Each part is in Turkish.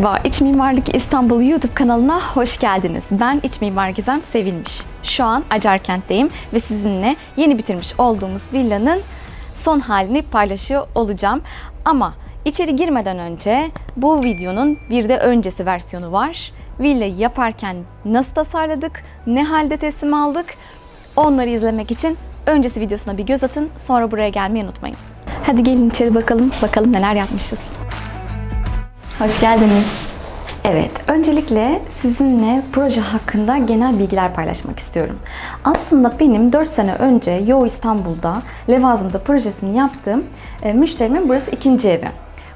Merhaba. İç Mimarlık İstanbul YouTube kanalına hoş geldiniz. Ben İç Mimar Gizem Sevilmiş. Şu an Acarkent'teyim ve sizinle yeni bitirmiş olduğumuz villanın son halini paylaşıyor olacağım. Ama içeri girmeden önce bu videonun bir de öncesi versiyonu var. Villayı yaparken nasıl tasarladık, ne halde teslim aldık onları izlemek için öncesi videosuna bir göz atın. Sonra buraya gelmeyi unutmayın. Hadi gelin içeri bakalım. Bakalım neler yapmışız. Hoş geldiniz. Evet, öncelikle sizinle proje hakkında genel bilgiler paylaşmak istiyorum. Aslında benim 4 sene önce Yo İstanbul'da Levazım'da projesini yaptığım e, müşterimin burası ikinci evi.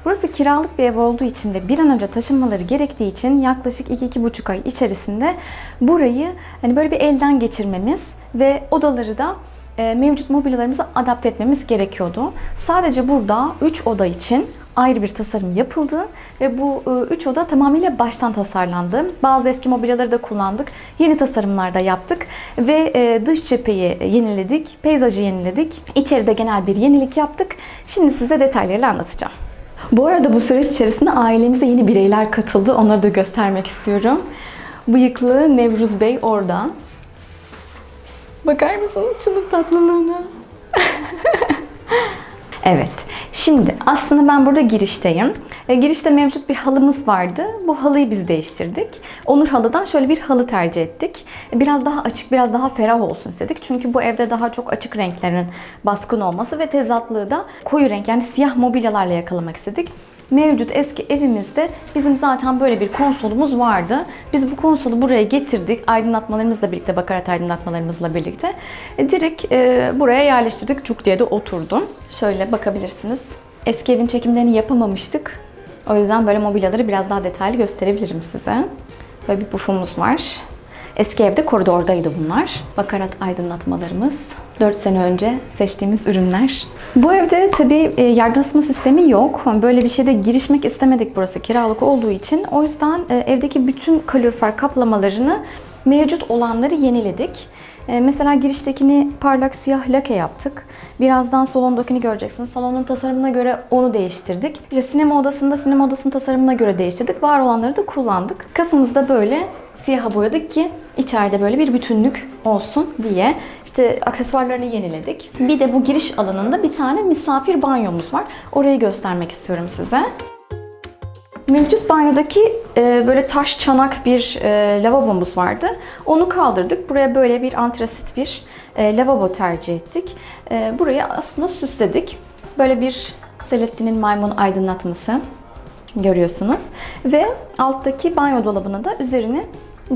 Burası kiralık bir ev olduğu için ve bir an önce taşınmaları gerektiği için yaklaşık 2-2,5 ay içerisinde burayı hani böyle bir elden geçirmemiz ve odaları da e, mevcut mobilyalarımızı adapte etmemiz gerekiyordu. Sadece burada 3 oda için ayrı bir tasarım yapıldı ve bu 3 oda tamamıyla baştan tasarlandı. Bazı eski mobilyaları da kullandık. Yeni tasarımlar da yaptık ve e, dış cepheyi yeniledik, peyzajı yeniledik. İçeride genel bir yenilik yaptık. Şimdi size detaylarıyla anlatacağım. Bu arada bu süreç içerisinde ailemize yeni bireyler katıldı. Onları da göstermek istiyorum. Bıyıklı Nevruz Bey orada. Bakar mısınız şunun tatlılığına? Evet. Şimdi aslında ben burada girişteyim. E, girişte mevcut bir halımız vardı. Bu halıyı biz değiştirdik. Onur halıdan şöyle bir halı tercih ettik. E, biraz daha açık, biraz daha ferah olsun istedik. Çünkü bu evde daha çok açık renklerin baskın olması ve tezatlığı da koyu renk yani siyah mobilyalarla yakalamak istedik. Mevcut eski evimizde bizim zaten böyle bir konsolumuz vardı. Biz bu konsolu buraya getirdik. Aydınlatmalarımızla birlikte, bakarat aydınlatmalarımızla birlikte. E, direkt e, buraya yerleştirdik. Cuk diye de oturdum. Şöyle bakabilirsiniz. Eski evin çekimlerini yapamamıştık. O yüzden böyle mobilyaları biraz daha detaylı gösterebilirim size. Böyle bir pufumuz var. Eski evde koridordaydı bunlar. Bakarat aydınlatmalarımız. 4 sene önce seçtiğimiz ürünler. Bu evde tabii e, yardım ısıtma sistemi yok. Böyle bir şeyde girişmek istemedik burası kiralık olduğu için. O yüzden e, evdeki bütün kalorifer kaplamalarını mevcut olanları yeniledik. E, Mesela giriştekini parlak siyah lake yaptık. Birazdan salondakini göreceksiniz. Salonun tasarımına göre onu değiştirdik. İşte sinema odasında sinema odasının tasarımına göre değiştirdik. Var olanları da kullandık. Kapımızı da böyle siyaha boyadık ki içeride böyle bir bütünlük olsun diye. İşte aksesuarlarını yeniledik. Bir de bu giriş alanında bir tane misafir banyomuz var. Orayı göstermek istiyorum size. Mevcut banyodaki e, böyle taş çanak bir e, lavabomuz vardı. Onu kaldırdık. Buraya böyle bir antrasit bir e, lavabo tercih ettik. E, burayı aslında süsledik. Böyle bir Selahattin'in maymun aydınlatması görüyorsunuz. Ve alttaki banyo dolabına da üzerini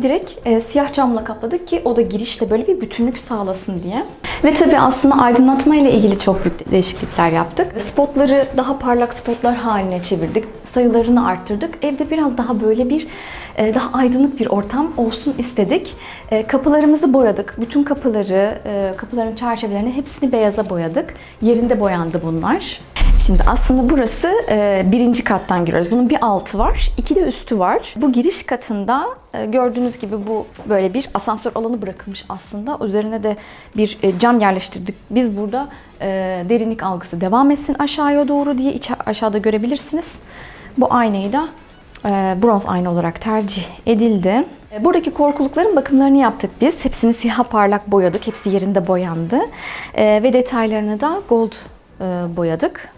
direkt e, siyah camla kapladık ki o da girişte böyle bir bütünlük sağlasın diye. Ve tabii aslında aydınlatma ile ilgili çok büyük değişiklikler yaptık. Spotları daha parlak spotlar haline çevirdik. Sayılarını arttırdık. Evde biraz daha böyle bir e, daha aydınlık bir ortam olsun istedik. E, kapılarımızı boyadık. Bütün kapıları, e, kapıların çerçevelerini hepsini beyaza boyadık. Yerinde boyandı bunlar. Şimdi aslında burası e, birinci kattan giriyoruz. Bunun bir altı var, iki de üstü var. Bu giriş katında gördüğünüz gibi bu böyle bir asansör alanı bırakılmış aslında. Üzerine de bir e, cam yerleştirdik. Biz burada e, derinlik algısı devam etsin aşağıya doğru diye aşağıda görebilirsiniz. Bu aynayı da e, bronz ayna olarak tercih edildi. E, Buradaki korkulukların bakımlarını yaptık biz. Hepsini siyah parlak boyadık. Hepsi yerinde boyandı. E, ve detaylarını da gold e, boyadık.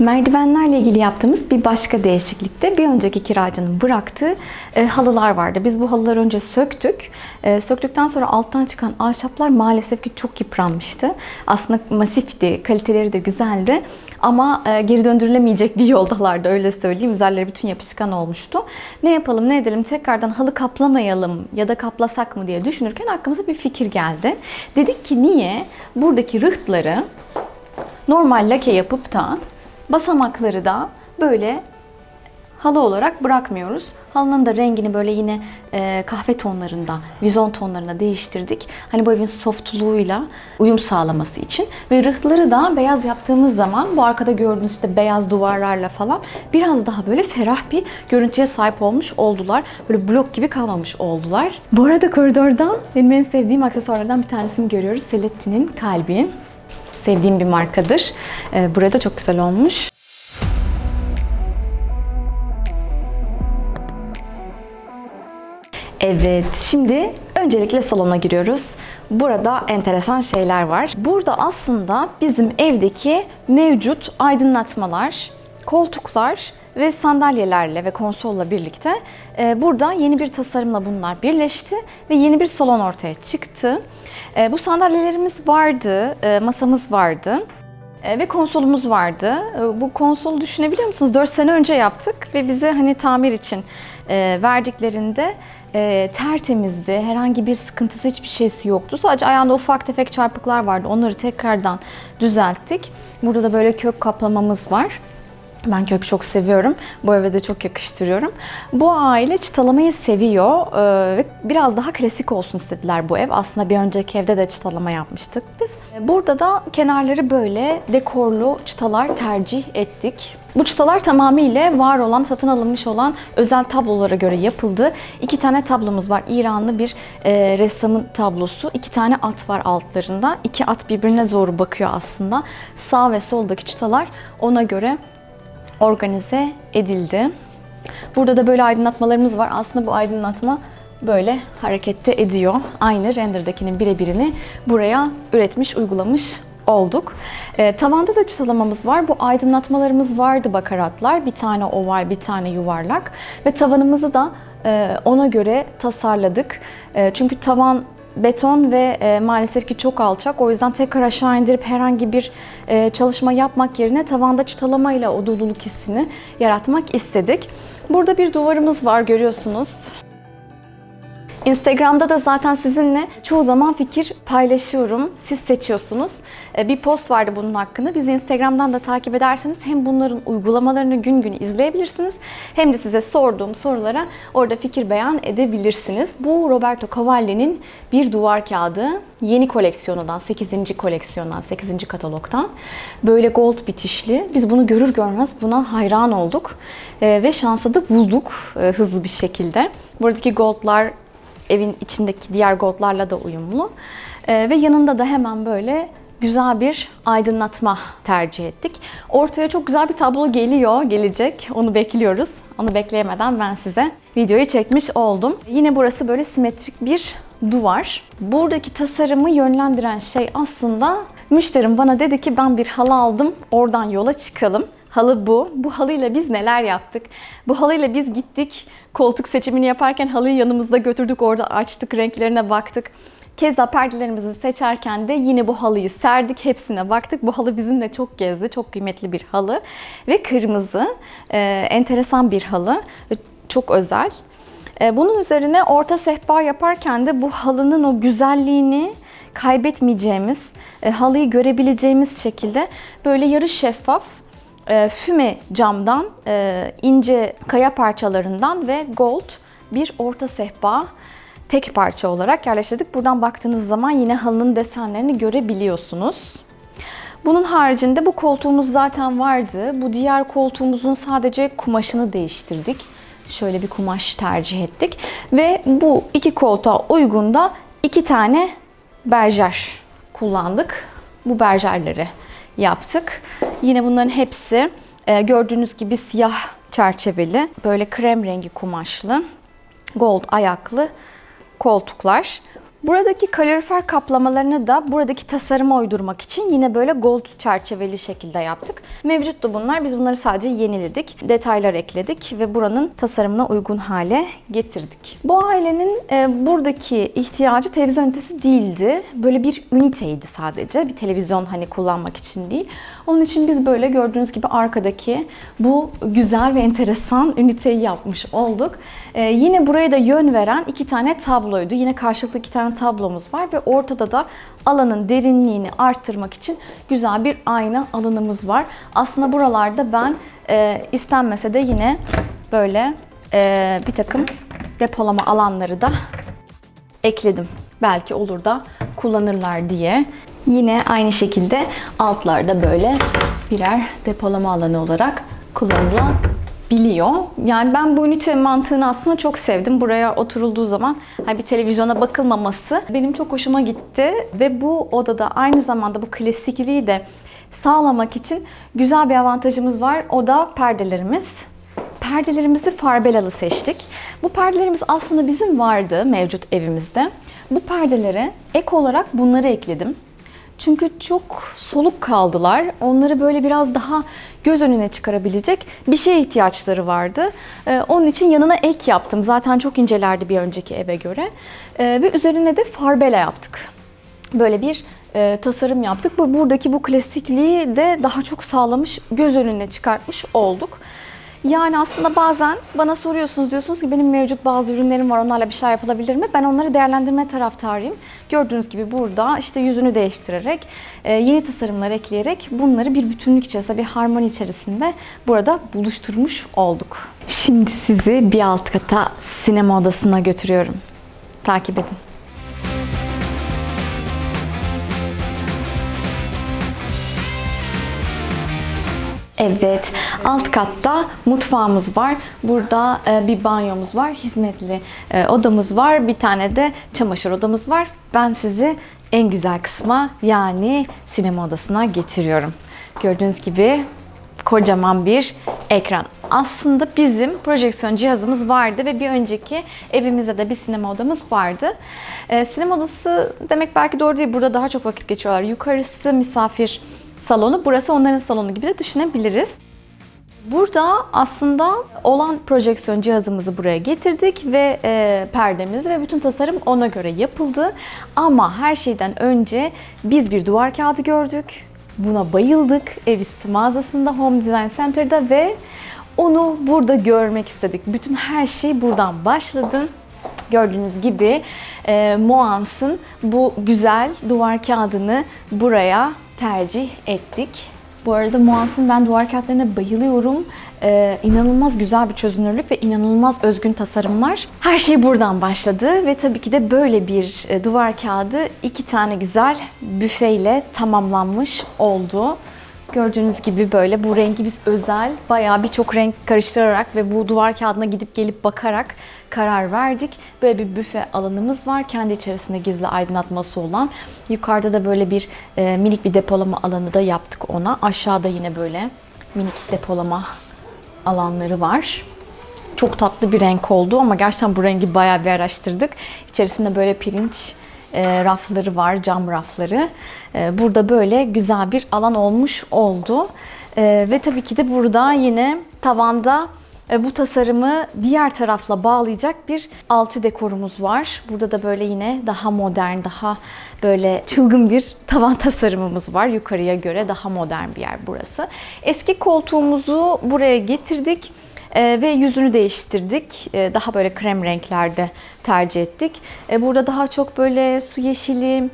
Merdivenlerle ilgili yaptığımız bir başka değişiklikte bir önceki kiracının bıraktığı e, halılar vardı. Biz bu halıları önce söktük. E, söktükten sonra alttan çıkan ahşaplar maalesef ki çok yıpranmıştı. Aslında masifti, kaliteleri de güzeldi. Ama e, geri döndürülemeyecek bir yoldalardı öyle söyleyeyim. Üzerleri bütün yapışkan olmuştu. Ne yapalım ne edelim tekrardan halı kaplamayalım ya da kaplasak mı diye düşünürken aklımıza bir fikir geldi. Dedik ki niye buradaki rıhtları normal lake yapıp da basamakları da böyle halı olarak bırakmıyoruz. Halının da rengini böyle yine e, kahve tonlarında, vizon tonlarında değiştirdik. Hani bu evin softluğuyla uyum sağlaması için. Ve rıhtları da beyaz yaptığımız zaman bu arkada gördüğünüz işte beyaz duvarlarla falan biraz daha böyle ferah bir görüntüye sahip olmuş oldular. Böyle blok gibi kalmamış oldular. Bu arada koridordan benim en sevdiğim aksesuarlardan bir tanesini görüyoruz. Selahattin'in kalbi sevdiğim bir markadır. Ee, Burada çok güzel olmuş. Evet, şimdi öncelikle salona giriyoruz. Burada enteresan şeyler var. Burada aslında bizim evdeki mevcut aydınlatmalar, koltuklar ve sandalyelerle ve konsolla birlikte e, burada yeni bir tasarımla bunlar birleşti ve yeni bir salon ortaya çıktı. E, bu sandalyelerimiz vardı, e, masamız vardı. E, ve konsolumuz vardı. E, Bu konsolu düşünebiliyor musunuz? 4 sene önce yaptık ve bize hani tamir için e, verdiklerinde tertemizdi. Herhangi bir sıkıntısı hiçbir şeysi yoktu. Sadece ayağında ufak tefek çarpıklar vardı. Onları tekrardan düzelttik. Burada da böyle kök kaplamamız var. Ben kök çok seviyorum. Bu eve de çok yakıştırıyorum. Bu aile çıtalamayı seviyor ee, ve biraz daha klasik olsun istediler bu ev. Aslında bir önceki evde de çıtalama yapmıştık biz. Ee, Burada da kenarları böyle dekorlu çıtalar tercih ettik. Bu çıtalar tamamıyla var olan, satın alınmış olan özel tablolara göre yapıldı. İki tane tablomuz var. İranlı bir e, ressamın tablosu. İki tane at var altlarında. İki at birbirine doğru bakıyor aslında. Sağ ve soldaki çıtalar ona göre organize edildi. Burada da böyle aydınlatmalarımız var. Aslında bu aydınlatma böyle harekette ediyor. Aynı renderdekinin birebirini buraya üretmiş, uygulamış olduk. Ee, tavanda da çıtalamamız var. Bu aydınlatmalarımız vardı bakaratlar. Bir tane oval, bir tane yuvarlak. Ve tavanımızı da e, ona göre tasarladık. E, çünkü tavan beton ve e, maalesef ki çok alçak. O yüzden tekrar aşağı indirip herhangi bir e, çalışma yapmak yerine tavanda çıtalamayla o doluluk hissini yaratmak istedik. Burada bir duvarımız var görüyorsunuz. Instagram'da da zaten sizinle çoğu zaman fikir paylaşıyorum. Siz seçiyorsunuz. Ee, Bir post vardı bunun hakkında. Bizi Instagram'dan da takip ederseniz hem bunların uygulamalarını gün gün izleyebilirsiniz hem de size sorduğum sorulara orada fikir beyan edebilirsiniz. Bu Roberto Cavalli'nin bir duvar kağıdı. Yeni koleksiyonundan, 8. koleksiyondan, 8. katalogdan. Böyle gold bitişli. Biz bunu görür görmez buna hayran olduk. Ee, Ve şansa da bulduk e, hızlı bir şekilde. Buradaki goldlar evin içindeki diğer goldlarla da uyumlu. Ee, ve yanında da hemen böyle güzel bir aydınlatma tercih ettik. Ortaya çok güzel bir tablo geliyor, gelecek. Onu bekliyoruz. Onu bekleyemeden ben size videoyu çekmiş oldum. Yine burası böyle simetrik bir duvar. Buradaki tasarımı yönlendiren şey aslında müşterim bana dedi ki ben bir halı aldım, oradan yola çıkalım. Halı bu. Bu halıyla biz neler yaptık? Bu halıyla biz gittik. Koltuk seçimini yaparken halıyı yanımızda götürdük. Orada açtık, renklerine baktık. Keza perdelerimizi seçerken de yine bu halıyı serdik. Hepsine baktık. Bu halı bizimle çok gezdi. Çok kıymetli bir halı. Ve kırmızı. Ee, enteresan bir halı. Çok özel. Ee, bunun üzerine orta sehpa yaparken de bu halının o güzelliğini kaybetmeyeceğimiz, e, halıyı görebileceğimiz şekilde böyle yarı şeffaf e, füme camdan, e, ince kaya parçalarından ve gold bir orta sehpa tek parça olarak yerleştirdik. Buradan baktığınız zaman yine halının desenlerini görebiliyorsunuz. Bunun haricinde bu koltuğumuz zaten vardı. Bu diğer koltuğumuzun sadece kumaşını değiştirdik. Şöyle bir kumaş tercih ettik. Ve bu iki koltuğa uygun da iki tane berjer kullandık. Bu berjerleri yaptık. Yine bunların hepsi e, gördüğünüz gibi siyah çerçeveli, böyle krem rengi kumaşlı, gold ayaklı koltuklar. Buradaki kalorifer kaplamalarını da buradaki tasarıma uydurmak için yine böyle gold çerçeveli şekilde yaptık. Mevcuttu bunlar. Biz bunları sadece yeniledik. Detaylar ekledik ve buranın tasarımına uygun hale getirdik. Bu ailenin e, buradaki ihtiyacı televizyon ünitesi değildi. Böyle bir üniteydi sadece. Bir televizyon hani kullanmak için değil. Onun için biz böyle gördüğünüz gibi arkadaki bu güzel ve enteresan üniteyi yapmış olduk. E, yine buraya da yön veren iki tane tabloydu. Yine karşılıklı iki tane tablomuz var ve ortada da alanın derinliğini arttırmak için güzel bir ayna alanımız var. Aslında buralarda ben e, istenmese de yine böyle e, bir takım depolama alanları da ekledim. Belki olur da kullanırlar diye. Yine aynı şekilde altlarda böyle birer depolama alanı olarak kullanılabiliyor. Yani ben bu ünite mantığını aslında çok sevdim. Buraya oturulduğu zaman hani bir televizyona bakılmaması benim çok hoşuma gitti ve bu odada aynı zamanda bu klasikliği de sağlamak için güzel bir avantajımız var. O da perdelerimiz. perdelerimizi farbelalı seçtik. Bu perdelerimiz aslında bizim vardı mevcut evimizde. Bu perdelere ek olarak bunları ekledim. Çünkü çok soluk kaldılar. Onları böyle biraz daha göz önüne çıkarabilecek bir şeye ihtiyaçları vardı. Ee, onun için yanına ek yaptım. Zaten çok incelerdi bir önceki eve göre. Ee, ve üzerine de farbela yaptık. Böyle bir e, tasarım yaptık. Bu buradaki bu klasikliği de daha çok sağlamış, göz önüne çıkartmış olduk. Yani aslında bazen bana soruyorsunuz diyorsunuz ki benim mevcut bazı ürünlerim var onlarla bir şey yapılabilir mi? Ben onları değerlendirme taraftarıyım. Gördüğünüz gibi burada işte yüzünü değiştirerek, e, yeni tasarımlar ekleyerek bunları bir bütünlük içerisinde, bir harmoni içerisinde burada buluşturmuş olduk. Şimdi sizi bir alt kata sinema odasına götürüyorum. Takip edin. Evet, alt katta mutfağımız var. Burada e, bir banyomuz var, hizmetli e, odamız var. Bir tane de çamaşır odamız var. Ben sizi en güzel kısma yani sinema odasına getiriyorum. Gördüğünüz gibi kocaman bir ekran. Aslında bizim projeksiyon cihazımız vardı ve bir önceki evimizde de bir sinema odamız vardı. Ee, sinema odası demek belki doğru değil. Burada daha çok vakit geçiyorlar. Yukarısı misafir salonu, burası onların salonu gibi de düşünebiliriz. Burada aslında olan projeksiyon cihazımızı buraya getirdik ve e, perdemiz ve bütün tasarım ona göre yapıldı. Ama her şeyden önce biz bir duvar kağıdı gördük. Buna bayıldık. Evisti mağazasında Home Design Center'da ve onu burada görmek istedik. Bütün her şey buradan başladı. Gördüğünüz gibi e, Moans'ın bu güzel duvar kağıdını buraya tercih ettik. Bu arada Moans'ın ben duvar kağıtlarına bayılıyorum. Ee, inanılmaz güzel bir çözünürlük ve inanılmaz özgün tasarım var. Her şey buradan başladı ve tabii ki de böyle bir e, duvar kağıdı iki tane güzel büfeyle tamamlanmış oldu. Gördüğünüz gibi böyle bu rengi biz özel bayağı birçok renk karıştırarak ve bu duvar kağıdına gidip gelip bakarak karar verdik. Böyle bir büfe alanımız var. Kendi içerisinde gizli aydınlatması olan. Yukarıda da böyle bir e, minik bir depolama alanı da yaptık ona. Aşağıda yine böyle minik depolama alanları var. Çok tatlı bir renk oldu ama gerçekten bu rengi bayağı bir araştırdık. İçerisinde böyle pirinç e, rafları var, cam rafları. E, burada böyle güzel bir alan olmuş oldu. E, ve tabii ki de burada yine tavanda bu tasarımı diğer tarafla bağlayacak bir alçı dekorumuz var. Burada da böyle yine daha modern, daha böyle çılgın bir tavan tasarımımız var. Yukarıya göre daha modern bir yer burası. Eski koltuğumuzu buraya getirdik. Ee, ve yüzünü değiştirdik. Ee, daha böyle krem renklerde tercih ettik. Ee, burada daha çok böyle su yeşili,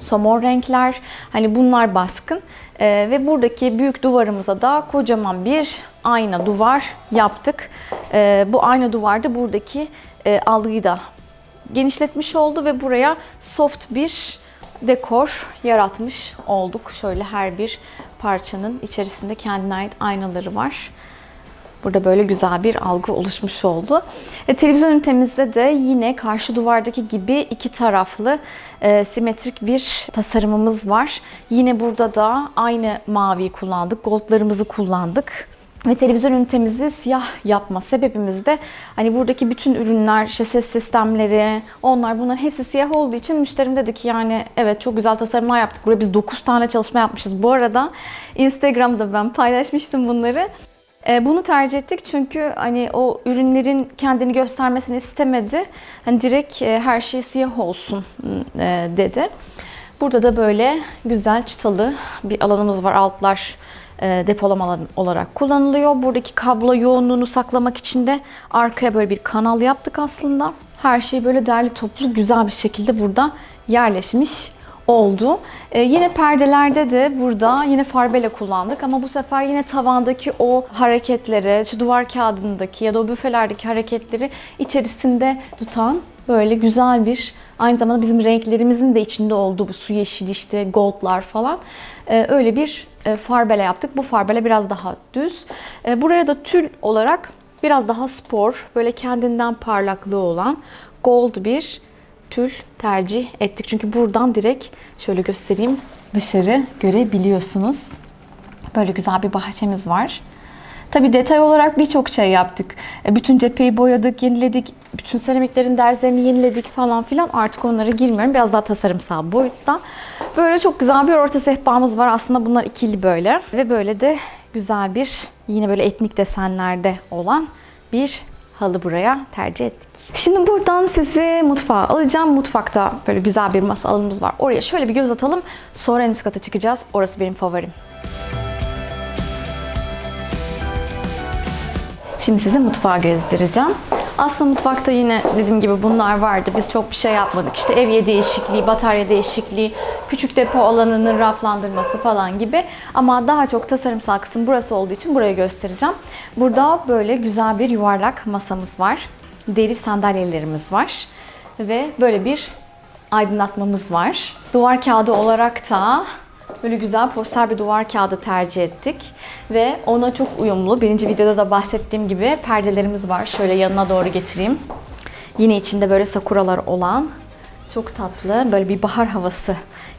somon renkler hani bunlar baskın. Ee, ve buradaki büyük duvarımıza da kocaman bir ayna duvar yaptık. Ee, bu ayna duvarda buradaki e, algıyı da genişletmiş oldu ve buraya soft bir dekor yaratmış olduk. Şöyle her bir parçanın içerisinde kendine ait aynaları var. Burada böyle güzel bir algı oluşmuş oldu. E, televizyon ünitemizde de yine karşı duvardaki gibi iki taraflı e, simetrik bir tasarımımız var. Yine burada da aynı maviyi kullandık, goldlarımızı kullandık. Ve televizyon ünitemizi siyah yapma sebebimiz de hani buradaki bütün ürünler, işte ses sistemleri, onlar bunlar hepsi siyah olduğu için müşterim dedi ki yani evet çok güzel tasarımlar yaptık. Buraya biz 9 tane çalışma yapmışız. Bu arada Instagram'da ben paylaşmıştım bunları. E, Bunu tercih ettik çünkü hani o ürünlerin kendini göstermesini istemedi. Hani direkt e, her şey siyah olsun e, dedi. Burada da böyle güzel çıtalı bir alanımız var. Altlar depolama olarak kullanılıyor. Buradaki kablo yoğunluğunu saklamak için de arkaya böyle bir kanal yaptık aslında. Her şey böyle derli toplu güzel bir şekilde burada yerleşmiş oldu. Ee, yine perdelerde de burada yine farbele kullandık ama bu sefer yine tavandaki o hareketleri, şu duvar kağıdındaki ya da o büfelerdeki hareketleri içerisinde tutan böyle güzel bir aynı zamanda bizim renklerimizin de içinde olduğu bu su yeşili işte goldlar falan ee, öyle bir e, farbele yaptık. Bu farbele biraz daha düz. Ee, buraya da tül olarak biraz daha spor, böyle kendinden parlaklığı olan gold bir tül tercih ettik. Çünkü buradan direkt şöyle göstereyim dışarı görebiliyorsunuz. Böyle güzel bir bahçemiz var. Tabi detay olarak birçok şey yaptık. E, Bütün cepheyi boyadık, yeniledik. Bütün seramiklerin derzlerini yeniledik falan filan. Artık onlara girmiyorum. Biraz daha tasarımsal boyutta. Böyle çok güzel bir orta sehpamız var. Aslında bunlar ikili böyle. Ve böyle de güzel bir yine böyle etnik desenlerde olan bir halı buraya tercih ettik. Şimdi buradan sizi mutfağa alacağım. Mutfakta böyle güzel bir masa alanımız var. Oraya şöyle bir göz atalım. Sonra en üst kata çıkacağız. Orası benim favorim. Şimdi size mutfağı gezdireceğim. Aslında mutfakta yine dediğim gibi bunlar vardı. Biz çok bir şey yapmadık. İşte evye değişikliği, batarya değişikliği, küçük depo alanının raflandırması falan gibi. Ama daha çok tasarımsal kısım burası olduğu için burayı göstereceğim. Burada böyle güzel bir yuvarlak masamız var. Deri sandalyelerimiz var. Ve böyle bir aydınlatmamız var. Duvar kağıdı olarak da Böyle güzel poster bir duvar kağıdı tercih ettik. Ve ona çok uyumlu. Birinci videoda da bahsettiğim gibi perdelerimiz var. Şöyle yanına doğru getireyim. Yine içinde böyle sakuralar olan çok tatlı. Böyle bir bahar havası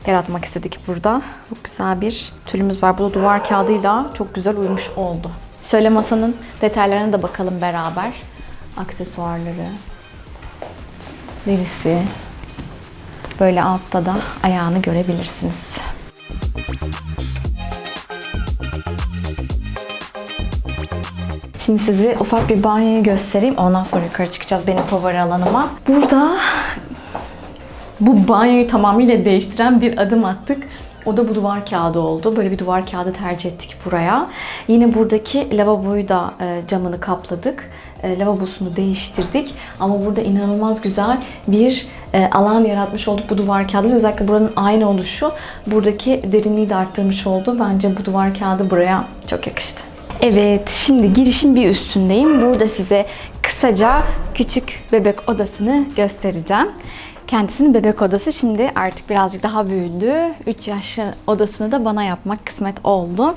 yaratmak istedik burada. Çok güzel bir tülümüz var. Bu da duvar kağıdıyla çok güzel uyumuş oldu. Şöyle masanın detaylarına da bakalım beraber. Aksesuarları, derisi. Böyle altta da ayağını görebilirsiniz. Şimdi size ufak bir banyoyu göstereyim. Ondan sonra yukarı çıkacağız benim favori alanıma. Burada bu banyoyu tamamıyla değiştiren bir adım attık. O da bu duvar kağıdı oldu. Böyle bir duvar kağıdı tercih ettik buraya. Yine buradaki lavaboyu da e, camını kapladık. E, lavabosunu değiştirdik. Ama burada inanılmaz güzel bir e, alan yaratmış olduk bu duvar kağıdıyla. Özellikle buranın aynı oluşu buradaki derinliği de arttırmış oldu. Bence bu duvar kağıdı buraya çok yakıştı. Evet, şimdi girişin bir üstündeyim. Burada size kısaca küçük bebek odasını göstereceğim. Kendisinin bebek odası şimdi artık birazcık daha büyüdü. 3 yaşlı odasını da bana yapmak kısmet oldu.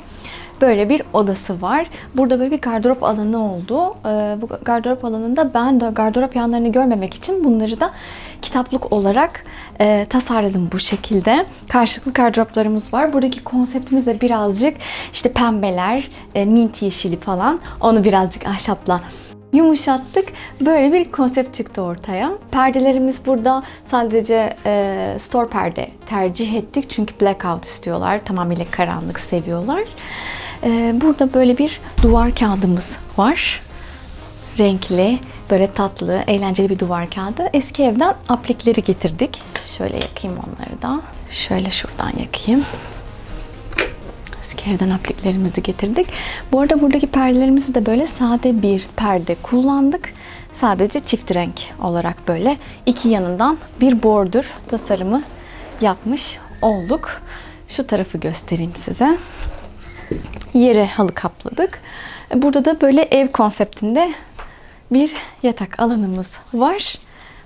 Böyle bir odası var. Burada böyle bir gardırop alanı oldu. Ee, bu gardırop alanında ben de gardırop yanlarını görmemek için bunları da kitaplık olarak e, tasarladım bu şekilde. Karşılıklı gardıroplarımız var. Buradaki konseptimiz de birazcık işte pembeler, e, mint yeşili falan. Onu birazcık ahşapla yumuşattık. Böyle bir konsept çıktı ortaya. Perdelerimiz burada sadece e, store perde tercih ettik. Çünkü blackout istiyorlar. Tamamıyla karanlık seviyorlar. E, burada böyle bir duvar kağıdımız var. Renkli, böyle tatlı, eğlenceli bir duvar kağıdı. Eski evden aplikleri getirdik. Şöyle yakayım onları da. Şöyle şuradan yakayım. Eski evden apliklerimizi getirdik. Bu arada buradaki perdelerimizi de böyle sade bir perde kullandık. Sadece çift renk olarak böyle iki yanından bir bordur tasarımı yapmış olduk. Şu tarafı göstereyim size. Yere halı kapladık. Burada da böyle ev konseptinde bir yatak alanımız var.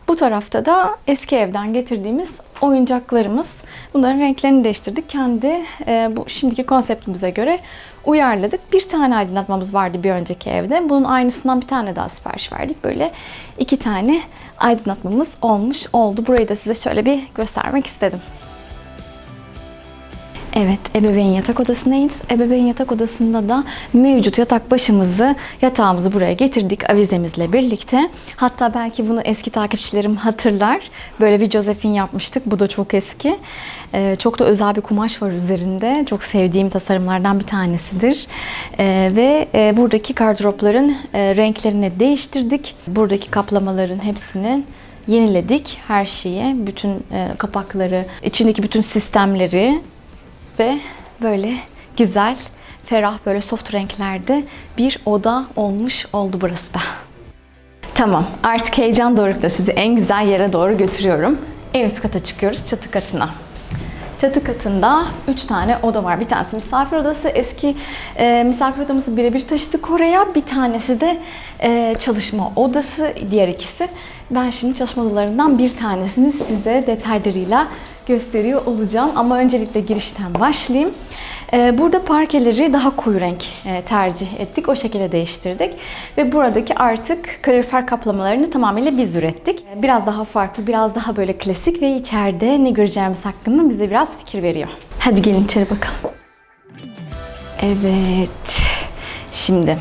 Bu tarafta da eski evden getirdiğimiz oyuncaklarımız. Bunların renklerini değiştirdik. Kendi e, bu şimdiki konseptimize göre uyarladık. Bir tane aydınlatmamız vardı bir önceki evde. Bunun aynısından bir tane daha sipariş verdik. Böyle iki tane aydınlatmamız olmuş oldu. Burayı da size şöyle bir göstermek istedim. Evet, ebeveyn yatak odasındayız. Ebeveyn yatak odasında da mevcut yatak başımızı, yatağımızı buraya getirdik avizemizle birlikte. Hatta belki bunu eski takipçilerim hatırlar. Böyle bir Josephine yapmıştık. Bu da çok eski. Ee, çok da özel bir kumaş var üzerinde. Çok sevdiğim tasarımlardan bir tanesidir. Ee, ve e, buradaki gardıropların e, renklerini değiştirdik. Buradaki kaplamaların hepsini yeniledik. Her şeyi, bütün e, kapakları, içindeki bütün sistemleri ve böyle güzel, ferah böyle soft renklerde bir oda olmuş oldu burası da. Tamam, artık heyecan dorukta sizi en güzel yere doğru götürüyorum. En üst kata çıkıyoruz, çatı katına. Çatı katında 3 tane oda var. Bir tanesi misafir odası. Eski e, misafir odamızı birebir taşıdık oraya. Bir tanesi de e, çalışma odası. Diğer ikisi. Ben şimdi çalışma odalarından bir tanesini size detaylarıyla gösteriyor olacağım. Ama öncelikle girişten başlayayım. Ee, Burada parkeleri daha koyu renk e, tercih ettik. O şekilde değiştirdik. Ve buradaki artık kalorifer kaplamalarını tamamıyla biz ürettik. Ee, Biraz daha farklı, biraz daha böyle klasik ve içeride ne göreceğimiz hakkında bize biraz fikir veriyor. Hadi gelin içeri bakalım. Evet. Şimdi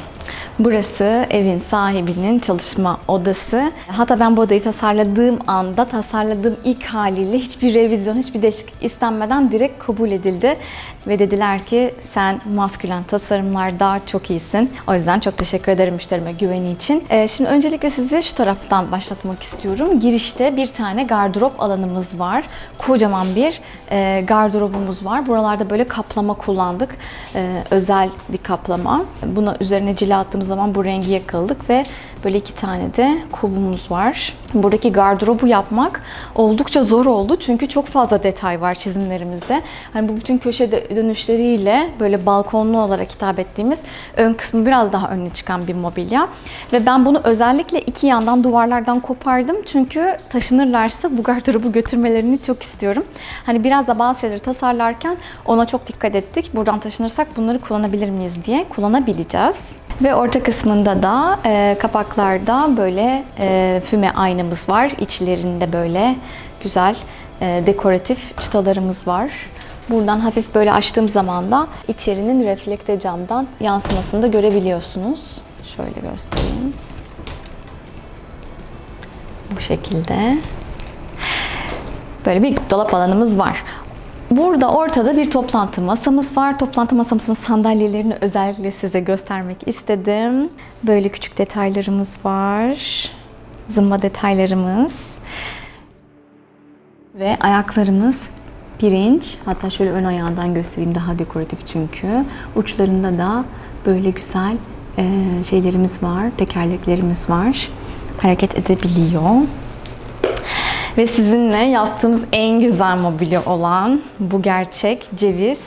Burası evin sahibinin çalışma odası. Hatta ben bu odayı tasarladığım anda, tasarladığım ilk haliyle hiçbir revizyon, hiçbir değişiklik istenmeden direkt kabul edildi. Ve dediler ki sen maskülen tasarımlarda çok iyisin. O yüzden çok teşekkür ederim müşterime güveni için. Ee, şimdi öncelikle sizi şu taraftan başlatmak istiyorum. Girişte bir tane gardırop alanımız var. Kocaman bir e, gardırobumuz var. Buralarda böyle kaplama kullandık. Ee, özel bir kaplama. Buna üzerine cila attığımız zaman bu rengi yakaladık ve böyle iki tane de kulbumuz var. Buradaki gardırobu yapmak oldukça zor oldu çünkü çok fazla detay var çizimlerimizde. Hani bu bütün köşe dönüşleriyle böyle balkonlu olarak hitap ettiğimiz ön kısmı biraz daha öne çıkan bir mobilya. Ve ben bunu özellikle iki yandan duvarlardan kopardım çünkü taşınırlarsa bu gardırobu götürmelerini çok istiyorum. Hani biraz da bazı şeyleri tasarlarken ona çok dikkat ettik. Buradan taşınırsak bunları kullanabilir miyiz diye kullanabileceğiz. Ve orta kısmında da e, kapaklarda böyle e, füme aynamız var. İçlerinde böyle güzel e, dekoratif çıtalarımız var. Buradan hafif böyle açtığım zaman da içerinin reflekte camdan yansımasını da görebiliyorsunuz. Şöyle göstereyim. Bu şekilde. Böyle bir dolap alanımız var. Burada ortada bir toplantı masamız var. Toplantı masamızın sandalyelerini özellikle size göstermek istedim. Böyle küçük detaylarımız var. Zımba detaylarımız. Ve ayaklarımız pirinç. Hatta şöyle ön ayağından göstereyim daha dekoratif çünkü. Uçlarında da böyle güzel şeylerimiz var, tekerleklerimiz var. Hareket edebiliyor. Ve sizinle yaptığımız en güzel mobilya olan bu gerçek ceviz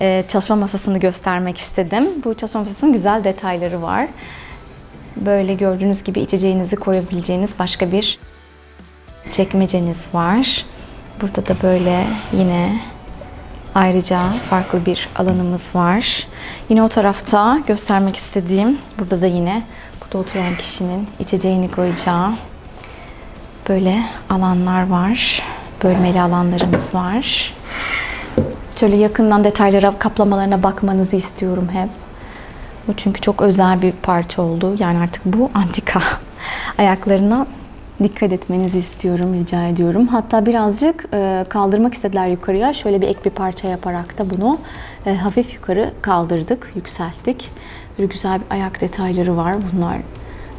e, çalışma masasını göstermek istedim. Bu çalışma masasının güzel detayları var. Böyle gördüğünüz gibi içeceğinizi koyabileceğiniz başka bir çekmeceniz var. Burada da böyle yine ayrıca farklı bir alanımız var. Yine o tarafta göstermek istediğim, burada da yine burada oturan kişinin içeceğini koyacağı böyle alanlar var. Bölmeli alanlarımız var. Şöyle yakından detaylara, kaplamalarına bakmanızı istiyorum hep. Bu çünkü çok özel bir parça oldu. Yani artık bu antika. Ayaklarına dikkat etmenizi istiyorum, rica ediyorum. Hatta birazcık e, kaldırmak istediler yukarıya. Şöyle bir ek bir parça yaparak da bunu e, hafif yukarı kaldırdık, yükselttik. Böyle güzel bir ayak detayları var. Bunlar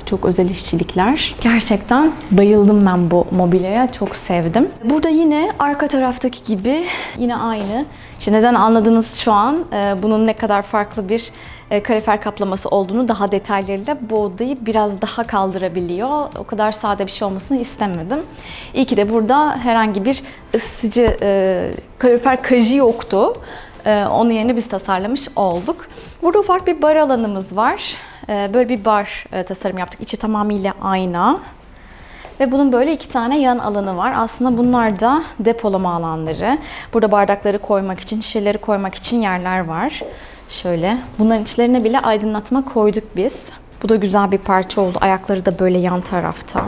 çok özel işçilikler. Gerçekten bayıldım ben bu mobilyaya. Çok sevdim. Burada yine arka taraftaki gibi yine aynı. İşte neden anladınız şu an e, bunun ne kadar farklı bir e, kalifer kaplaması olduğunu daha detaylarıyla bu odayı biraz daha kaldırabiliyor. O kadar sade bir şey olmasını istemedim. İyi ki de burada herhangi bir ısıtıcı e, kalorifer kajı yoktu. Ee, Onun yerine biz tasarlamış olduk. Burada ufak bir bar alanımız var. Ee, Böyle bir bar e, tasarım yaptık. İçi tamamıyla ayna. Ve bunun böyle iki tane yan alanı var. Aslında bunlar da depolama alanları. Burada bardakları koymak için, şişeleri koymak için yerler var. Şöyle. Bunların içlerine bile aydınlatma koyduk biz. Bu da güzel bir parça oldu. Ayakları da böyle yan tarafta.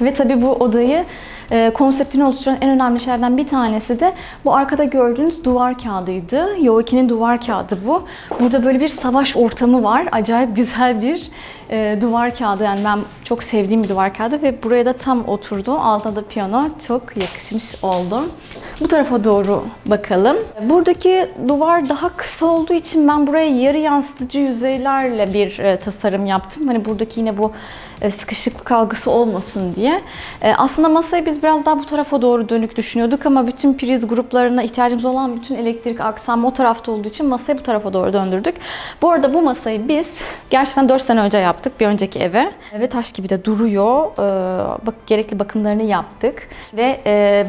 Ve tabii bu odayı e, konseptini oluşturan en önemli şeylerden bir tanesi de bu arkada gördüğünüz duvar kağıdıydı. Yoiki'nin duvar kağıdı bu. Burada böyle bir savaş ortamı var. Acayip güzel bir e, duvar kağıdı. Yani ben çok sevdiğim bir duvar kağıdı ve buraya da tam oturdu. Altında da piyano çok yakışmış oldu. Bu tarafa doğru bakalım. Buradaki duvar daha kısa olduğu için ben buraya yarı yansıtıcı yüzeylerle bir e, tasarım yaptım. Hani buradaki yine bu e, sıkışıklık algısı olmasın diye. E, aslında masayı biz biraz daha bu tarafa doğru dönük düşünüyorduk ama bütün priz gruplarına ihtiyacımız olan bütün elektrik aksam o tarafta olduğu için masayı bu tarafa doğru döndürdük. Bu arada bu masayı biz gerçekten 4 sene önce yaptık bir önceki eve ve taş gibi de duruyor. Bak gerekli bakımlarını yaptık ve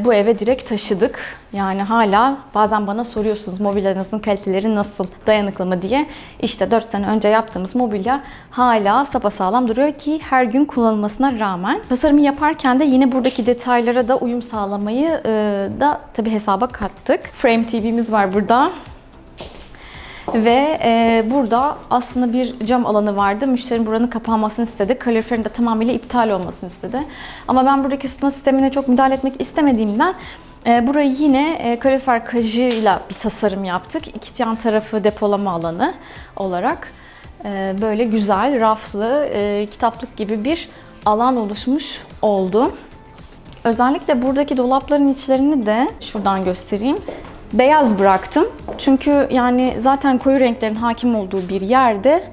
bu eve direkt taşıdık. Yani hala bazen bana soruyorsunuz mobilyanızın kaliteleri nasıl, dayanıklı mı diye. İşte 4 sene önce yaptığımız mobilya hala sapasağlam duruyor ki her gün kullanılmasına rağmen. Tasarımı yaparken de yine buradaki detaylara da uyum sağlamayı e, da tabii hesaba kattık. Frame TV'miz var burada. Ve e, burada aslında bir cam alanı vardı. Müşterinin buranın kapanmasını istedi. Kaloriferin de tamamıyla iptal olmasını istedi. Ama ben buradaki ısıtma sistemine çok müdahale etmek istemediğimden burayı yine e, kalorifer kajıyla bir tasarım yaptık. İki yan tarafı depolama alanı olarak. e, böyle güzel, raflı, e, kitaplık gibi bir alan oluşmuş oldu. Özellikle buradaki dolapların içlerini de şuradan göstereyim. Beyaz bıraktım. Çünkü yani zaten koyu renklerin hakim olduğu bir yerde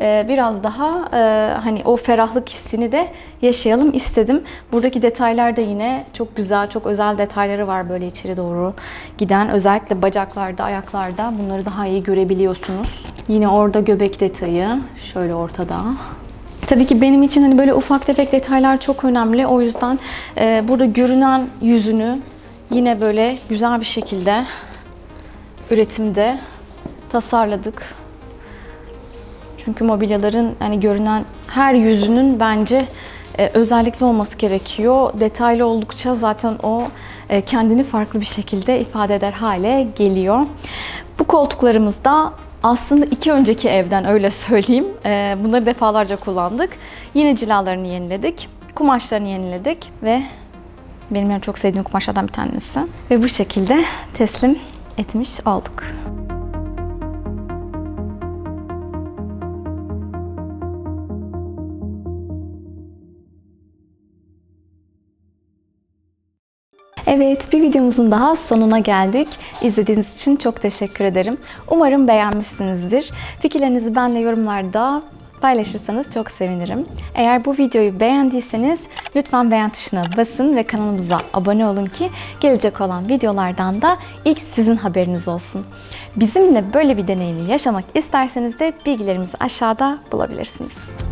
biraz daha e, hani o ferahlık hissini de yaşayalım istedim. Buradaki detaylar da yine çok güzel, çok özel detayları var böyle içeri doğru giden. Özellikle bacaklarda, ayaklarda bunları daha iyi görebiliyorsunuz. Yine orada göbek detayı şöyle ortada. Tabii ki benim için hani böyle ufak tefek detaylar çok önemli. O yüzden e, burada görünen yüzünü yine böyle güzel bir şekilde üretimde tasarladık. Çünkü mobilyaların hani görünen her yüzünün bence e, özellikli olması gerekiyor. Detaylı oldukça zaten o e, kendini farklı bir şekilde ifade eder hale geliyor. Bu koltuklarımız da aslında iki önceki evden öyle söyleyeyim. E, bunları defalarca kullandık. Yine cilalarını yeniledik. Kumaşlarını yeniledik ve benim en çok sevdiğim kumaşlardan bir tanesi. Ve bu şekilde teslim etmiş olduk. Evet, bir videomuzun daha sonuna geldik. İzlediğiniz için çok teşekkür ederim. Umarım beğenmişsinizdir. Fikirlerinizi benimle yorumlarda paylaşırsanız çok sevinirim. Eğer bu videoyu beğendiyseniz lütfen beğen tuşuna basın ve kanalımıza abone olun ki gelecek olan videolardan da ilk sizin haberiniz olsun. Bizimle böyle bir deneyimi yaşamak isterseniz de bilgilerimizi aşağıda bulabilirsiniz.